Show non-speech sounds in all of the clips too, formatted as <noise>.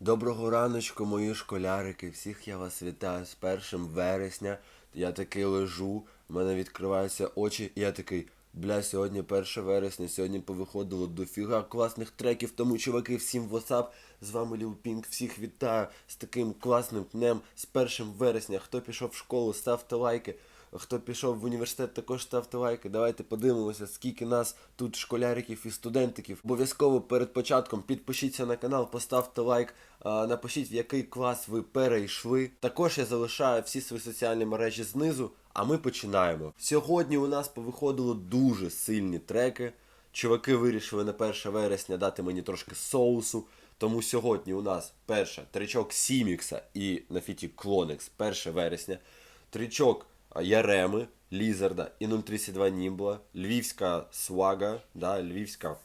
Доброго раночку, мої школярики. Всіх я вас вітаю з першим вересня. Я такий лежу, в мене відкриваються очі, і я такий. Бля, сьогодні 1 вересня, сьогодні повиходило дофіга класних треків. Тому, чуваки, всім WhatsApp, з вами Ліл Пінк, всіх вітаю з таким класним днем, з 1 вересня. Хто пішов в школу, ставте лайки. Хто пішов в університет, також ставте лайки. Давайте подивимося, скільки нас тут школяриків і студентиків. Обов'язково перед початком підпишіться на канал, поставте лайк, напишіть, в який клас ви перейшли. Також я залишаю всі свої соціальні мережі знизу, а ми починаємо. Сьогодні у нас повиходило дуже сильні треки. Чуваки вирішили на 1 вересня дати мені трошки соусу. Тому сьогодні у нас перша тричок Сімікса і на фіті Клонекс 1 вересня. Тричок Яреми, Лізарда і 032 Німбла, Львівська Свага, да, Львівська,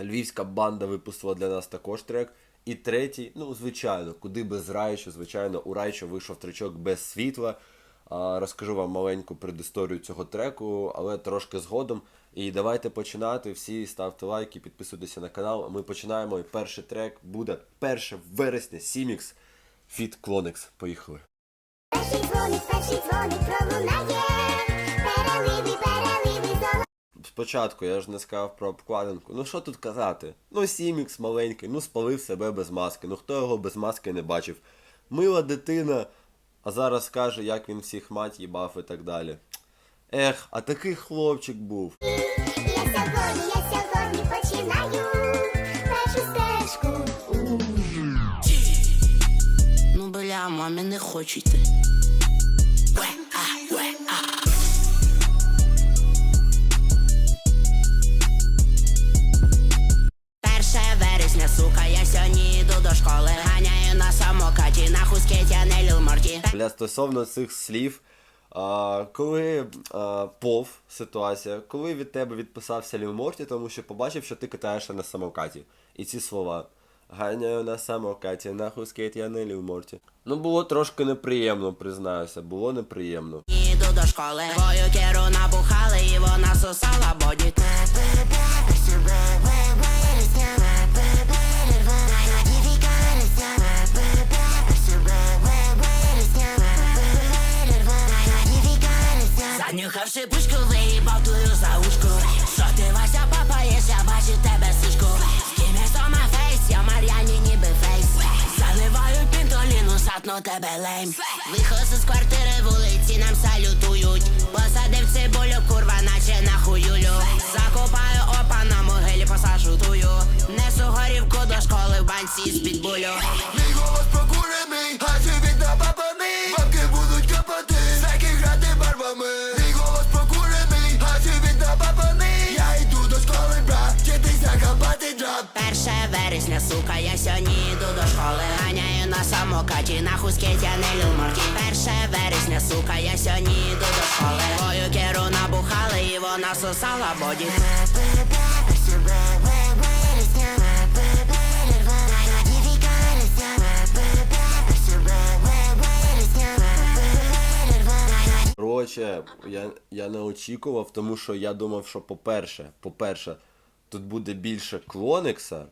Львівська банда випустила для нас також трек. І третій, ну, звичайно, куди без Райчо, звичайно, у Райчо вийшов тричок без світла. Розкажу вам маленьку предісторію цього треку, але трошки згодом. І давайте починати. Всі ставте лайки, підписуйтеся на канал. Ми починаємо. І перший трек буде 1 вересня Сімікс Фіт Клонекс. Поїхали. Перший дзвоник, перший дзвоник пролунає, переливи, переливи золота. Спочатку я ж не сказав про обкладинку. Ну що тут казати? Ну Сімікс маленький, ну спалив себе без маски. Ну хто його без маски не бачив? Мила дитина, а зараз каже, як він всіх мать їбав і так далі. Ех, а такий хлопчик був. Я сьогодні, я сьогодні починаю першу стежку. Ну бля, мамі не хочу до школи. Ганяю на самокаті, на хускеті, а не ліл морді. Бля, стосовно цих слів, а, коли а, пов ситуація, коли від тебе відписався Ліл Морті, тому що побачив, що ти катаєшся на самокаті. І ці слова. Ганяю на самокаті, нахуй скейт, я не Ліл Морті. Ну було трошки неприємно, признаюся, було неприємно. Йду до школи. Твою керу набухали і вона сосала боді. Тебе лейм. Виходжу з квартири, вулиці нам салютують. Посадив цибулю, курва, наче на хуюлю. Закопаю опа на могилі, посажу тую. Несу горівку до школи в банці вересня, сука, я сьогодні йду до школи. Ганяю на самокаті, на хускеті, а не люморті. Перше вересня, сука, я сьогодні йду до школи. Твою керу набухали і вона сосала боді. Коротше, я, я не очікував, тому що я думав, що по-перше, по-перше, тут буде більше клоникса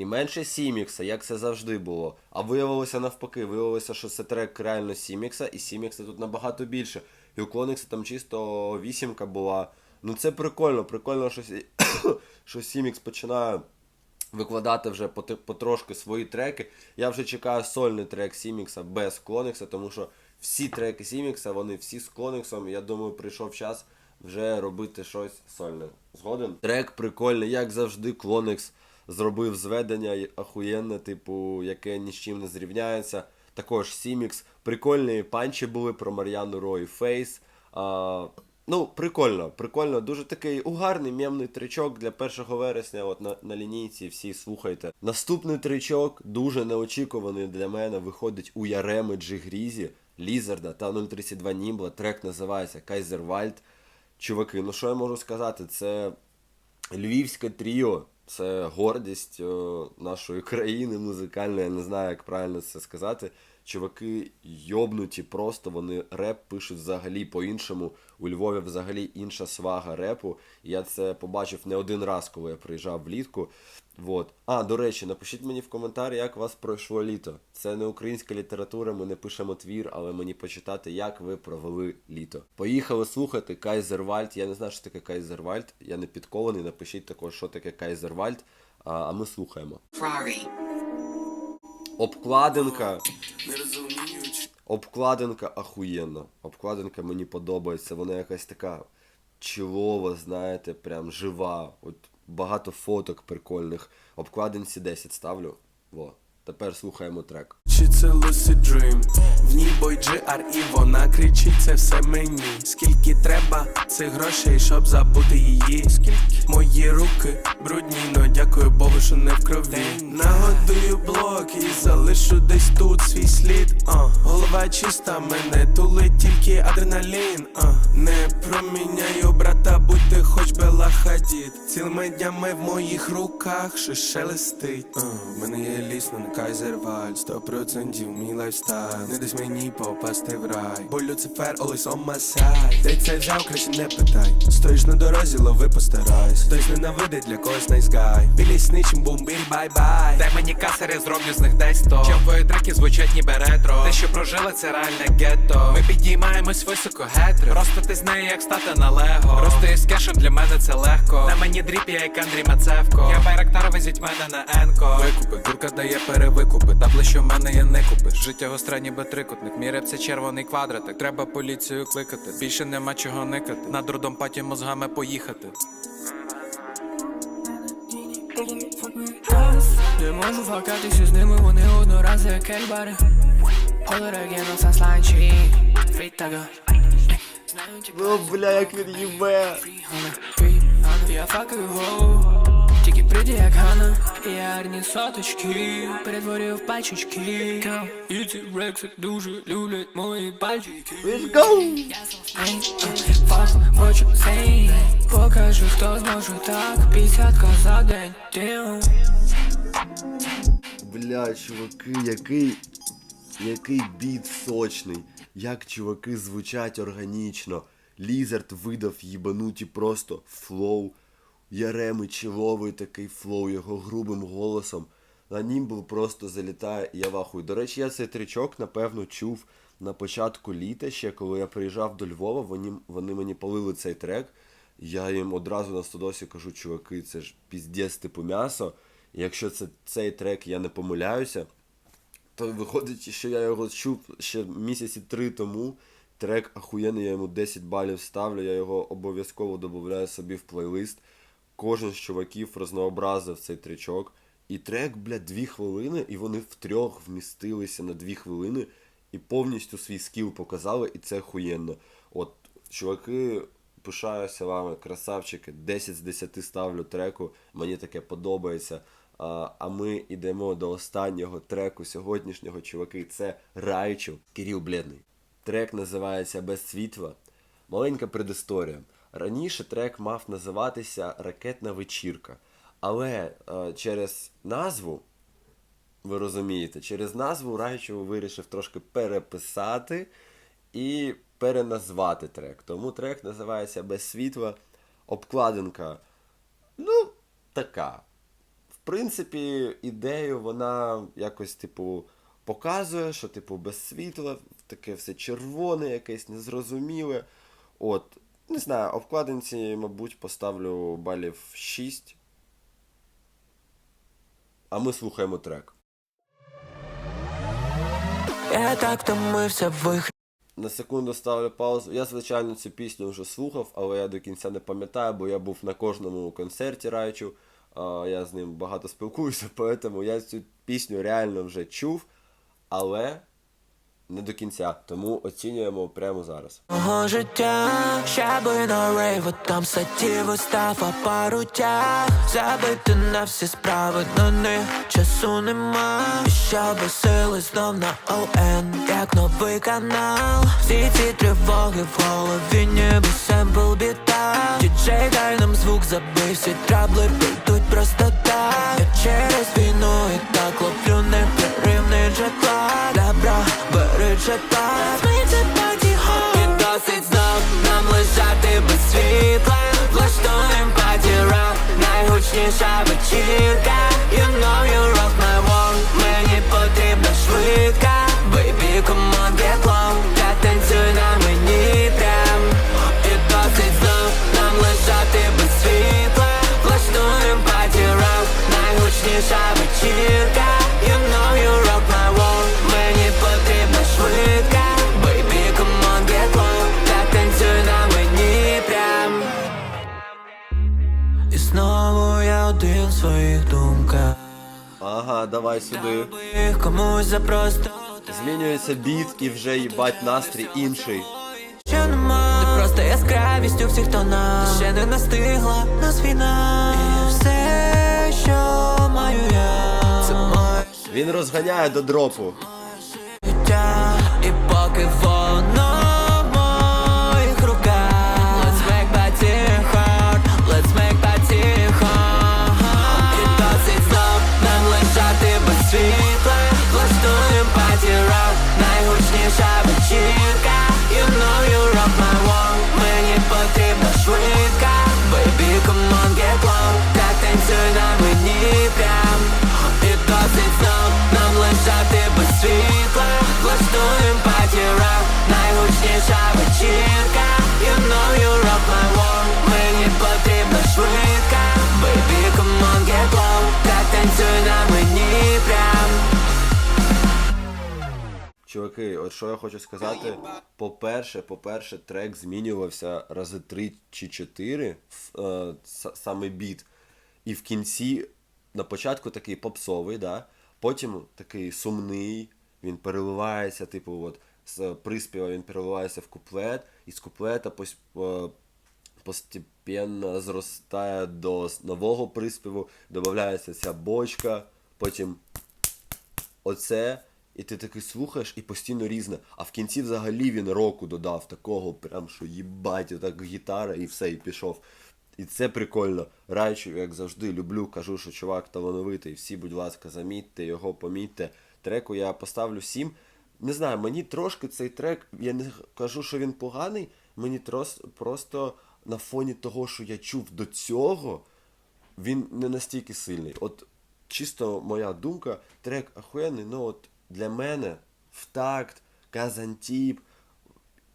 і менше Сімікса, як це завжди було. А виявилося навпаки, виявилося, що це трек реально Сімікса, і Сімікса тут набагато більше. І у клоникса там чисто вісімка була. Ну це прикольно, прикольно, що, <coughs> що Сімікс починає викладати вже потрошки свої треки. Я вже чекаю сольний трек Сімікса без Клоникса, тому що всі треки Сімікса, вони всі з Клониксом. Я думаю, прийшов час вже робити щось сольне. Згоден? Трек прикольний, як завжди, Клоникс зробив зведення ахуєнне, типу, яке ні з чим не зрівняється. Також Сімікс. Прикольні панчі були про Мар'яну Рой Фейс. А, ну, прикольно, прикольно. Дуже такий угарний мемний тричок для 1 вересня. От на, на лінійці всі слухайте. Наступний тричок, дуже неочікуваний для мене, виходить у Яреми Джигрізі, Лізарда та 032 Німбла. Трек називається Кайзервальд. Чуваки, ну що я можу сказати? Це Львівське тріо. Це гордість нашої країни музикальної, я не знаю, як правильно це сказати. Чуваки йобнуті просто, вони реп пишуть взагалі по-іншому. У Львові взагалі інша свага репу. Я це побачив не один раз, коли я приїжджав влітку. Вот. А, до речі, напишіть мені в коментарі, як вас пройшло літо. Це не українська література, ми не пишемо твір, але мені почитати, як ви провели літо. Поїхали слухати Кайзервальд. Я не знаю, що таке Кайзервальд. Я не підкований. Напишіть також, що таке Кайзервальд. А, а ми слухаємо. Обкладинка. Обкладинка ахуєнна. Обкладинка мені подобається. Вона якась така чилова, знаєте, прям жива. От багато фоток прикольних. Обкладинці 10 ставлю. Во. Тепер слухаємо трек. Чи це lucid dream? В ній бой GR і вона кричить це все мені. Скільки треба цих грошей, щоб забути її? Скільки мої руки брудні, но дякую Богу, що не в крові. Нагодую блок залишу десь тут свій слід. А, голова чиста, мене тулить тільки адреналін. А, не проміняю брата, будь ти хоч би лахадід. Цілими днями в моїх руках щось шелестить. А, в мене є ліс, не кайзерваль. Сто процентів мій лайфстайл. Не десь мені попасти в рай. Бо Люцифер always on my side. Де це взяв, краще не питай. Стоїш на дорозі, лови постарайсь. Хтось ненавидить для когось nice guy. Білі сничим бумбіль бай-бай. Дай мені касери, зроблю з них десь сто твої треки звучать ніби ретро Те, що прожили, це реальне гетто Ми підіймаємось високо гетро Просто ти з нею як стати на лего Просто із кешем для мене це легко На мені дріп, я як Андрій Мацевко Я байрактар, везіть мене на енко Викупи, дурка дає перевикупи. Табли, що в мене є не купиш. Життя гостре, ніби трикутник. Мій це червоний квадратик. Треба поліцію кликати. Більше нема чого никати. На дурдомпаті мозгами поїхати. Не можу факатися з ними, вони одноразові кельбари. Олерегіно са сланчі Фрітага Ну, бля, як він їбе. Я факаю гоу. Тільки прийди як Ганна Я арні соточки. Перетворив пачечки І ці рекси дуже люблять мої пальчики. Let's go! Фак, хочу сей Покажу, хто зможе так. П'ятдесятка за день. Damn. Бля, чуваки, який. Який біт сочний. Як чуваки звучать органічно. Лізард видав їбануті просто флоу. Яреми чиловий такий флоу його грубим голосом. На німбл просто залітає і я вахую. До речі, я цей тричок, напевно, чув на початку літа ще, коли я приїжджав до Львова, вони, вони мені полили цей трек. Я їм одразу на стодосі кажу, чуваки, це ж піздець типу м'ясо. Якщо це цей трек, я не помиляюся, то виходить, що я його чув ще місяці три тому. Трек ахуєнний, я йому 10 балів ставлю, я його обов'язково додаю собі в плейлист. Кожен з чуваків рознообразив цей тречок. І трек, блядь, дві хвилини, і вони втрьох вмістилися на дві хвилини і повністю свій скіл показали, і це охуєнно. От, чуваки, пишаюся вами, красавчики, 10 з 10 ставлю треку, мені таке подобається. А, ми йдемо до останнього треку сьогоднішнього, чуваки. Це Райчу, Кирил Бледний. Трек називається Без світла. Маленька предісторія. Раніше трек мав називатися Ракетна вечірка. Але е, через назву, ви розумієте, через назву Райчу вирішив трошки переписати і переназвати трек. Тому трек називається Без світла. Обкладинка. Ну, така. В принципі, ідею вона якось, типу, показує, що, типу, без світла, таке все червоне, якесь незрозуміле. От, не знаю, обкладинці, мабуть, поставлю балів 6. А ми слухаємо трек. Я так томився в На секунду ставлю паузу. Я, звичайно, цю пісню вже слухав, але я до кінця не пам'ятаю, бо я був на кожному концерті Райчу. Я з ним багато спілкуюся, <laughs> тому я цю пісню реально вже чув, але не до кінця. Тому оцінюємо прямо зараз. Мого життя ще би на рейву там сидів устав а паруття Забити на всі справи на них часу нема. І щоб сили знов на ОН, як новий канал. Всі ці тривоги в голові ніби семпл біта Діджей дай нам звук забий, всі трабли прийдуть просто так. Я через вже так. Досить знов нам лежати без світла. Влаштуєм патіра Найгучніша вечірка. Сюди. Комусь запросто Змінюється біт і вже їбать настрій інший. ще нема Ти просто яскравість у всіх тонах Ще не настигла нас війна І все, що маю я Це моє Він розганяє до дропу. життя І поки воно Чуваки, от що я хочу сказати. По-перше, по-перше, трек змінювався рази три чи чотири, е, саме біт. І в кінці, на початку такий попсовий, да? потім такий сумний, він переливається, типу, от з приспіва він переливається в куплет, і з куплета пос- е, постепенно зростає до нового приспіву, додається ця бочка, потім оце, і ти такий слухаєш і постійно різне. А в кінці взагалі він року додав такого, прям що їбать, отак гітара і все, і пішов. І це прикольно. Райчу, як завжди, люблю, кажу, що чувак талановитий. Всі, будь ласка, замітьте його, помітьте. Треку я поставлю 7. Не знаю, мені трошки цей трек, я не кажу, що він поганий, мені трос, просто на фоні того, що я чув до цього, він не настільки сильний. От чисто моя думка, трек ахуєнний, ну от для мене в такт, Казантіп,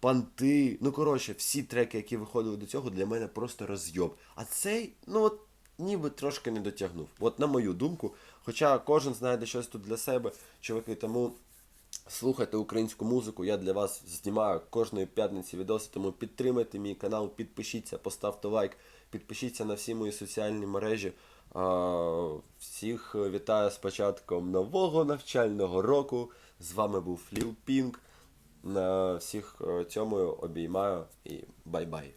Панти, ну коротше, всі треки, які виходили до цього, для мене просто розйоб. А цей, ну от ніби трошки не дотягнув. От на мою думку. Хоча кожен знайде щось тут для себе, чуваки, тому слухайте українську музику. Я для вас знімаю кожної п'ятниці відоси, тому підтримайте мій канал, підпишіться, поставте лайк, підпишіться на всі мої соціальні мережі. Всіх вітаю з початком нового навчального року. З вами був Ліл Пінк. Всіх е, цьому обіймаю і бай-бай.